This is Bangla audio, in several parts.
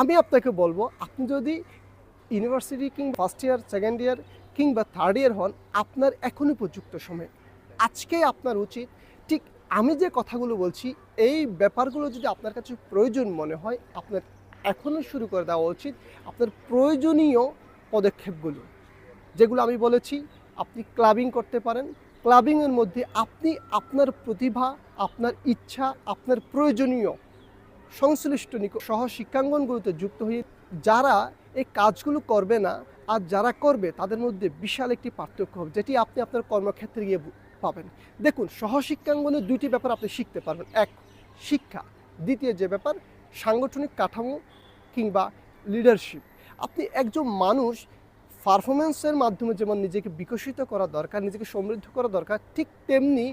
আমি আপনাকে বলব, আপনি যদি ইউনিভার্সিটি কিংবা ফার্স্ট ইয়ার সেকেন্ড ইয়ার কিংবা থার্ড ইয়ার হন, আপনার এখনই উপযুক্ত সময়। আজকেই আপনার উচিত, ঠিক আমি যে কথাগুলো বলছি, এই ব্যাপারগুলো যদি আপনার কাছে প্রয়োজন মনে হয়, আপনার এখনই শুরু করে দেওয়া উচিত, আপনার প্রয়োজনীয় পদক্ষেপগুলো। যেগুলো আমি বলেছি, আপনি ক্লাবিং করতে পারেন। ক্লাবিংয়ের মধ্যে আপনি আপনার প্রতিভা, আপনার ইচ্ছা, আপনার প্রয়োজনীয় সংশ্লিষ্ট সহ শিক্ষাঙ্গনগুলোতে যুক্ত হয়ে যারা এই কাজগুলো করবে না, আর যারা করবে, তাদের মধ্যে বিশাল একটি পার্থক্য হবে, যেটি আপনি আপনার কর্মক্ষেত্রে গিয়ে পাবেন। দেখুন সহশিক্ষাঙ্গনে দুইটি ব্যাপার আপনি শিখতে পারবেন। এক, শিক্ষা। দ্বিতীয় যে ব্যাপার, সাংগঠনিক কাঠামো কিংবা লিডারশিপ আপনি একজন মানুষ পারফরমেন্সের মাধ্যমে যেমন নিজেকে বিকশিত করা দরকার, নিজেকে সমৃদ্ধ করা দরকার, ঠিক তেমনি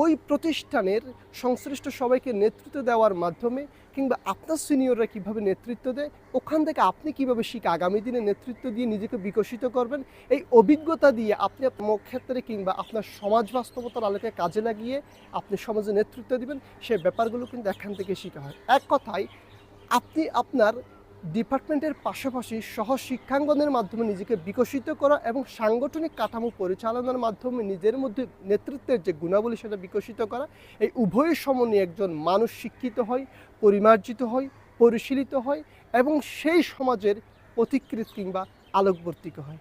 ওই প্রতিষ্ঠানের সংশ্লিষ্ট সবাইকে নেতৃত্ব দেওয়ার মাধ্যমে কিংবা আপনার সিনিয়ররা কীভাবে নেতৃত্ব দেয়, ওখান থেকে আপনি কীভাবে শিখে আগামী দিনে নেতৃত্ব দিয়ে নিজেকে বিকশিত করবেন, এই অভিজ্ঞতা দিয়ে আপনি আপনার ক্ষেত্রে কিংবা আপনার সমাজ বাস্তবতার আলোকে কাজে লাগিয়ে আপনি সমাজে নেতৃত্ব দিবেন, সে ব্যাপারগুলো কিন্তু এখান থেকে শেখা হয়। এক কথায়, আপনি আপনার ডিপার্টমেন্টের পাশাপাশি সহ শিক্ষাঙ্গনের মাধ্যমে নিজেকে বিকশিত করা এবং সাংগঠনিক কাঠামো পরিচালনার মাধ্যমে নিজের মধ্যে নেতৃত্বের যে গুণাবলী সেটা বিকশিত করা, এই উভয়ের সমন্বয়ে একজন মানুষ শিক্ষিত হয়, পরিমার্জিত হয়, পরিশীলিত হয় এবং সেই সমাজের পথিকৃত কিংবা আলোকবর্তিক হয়।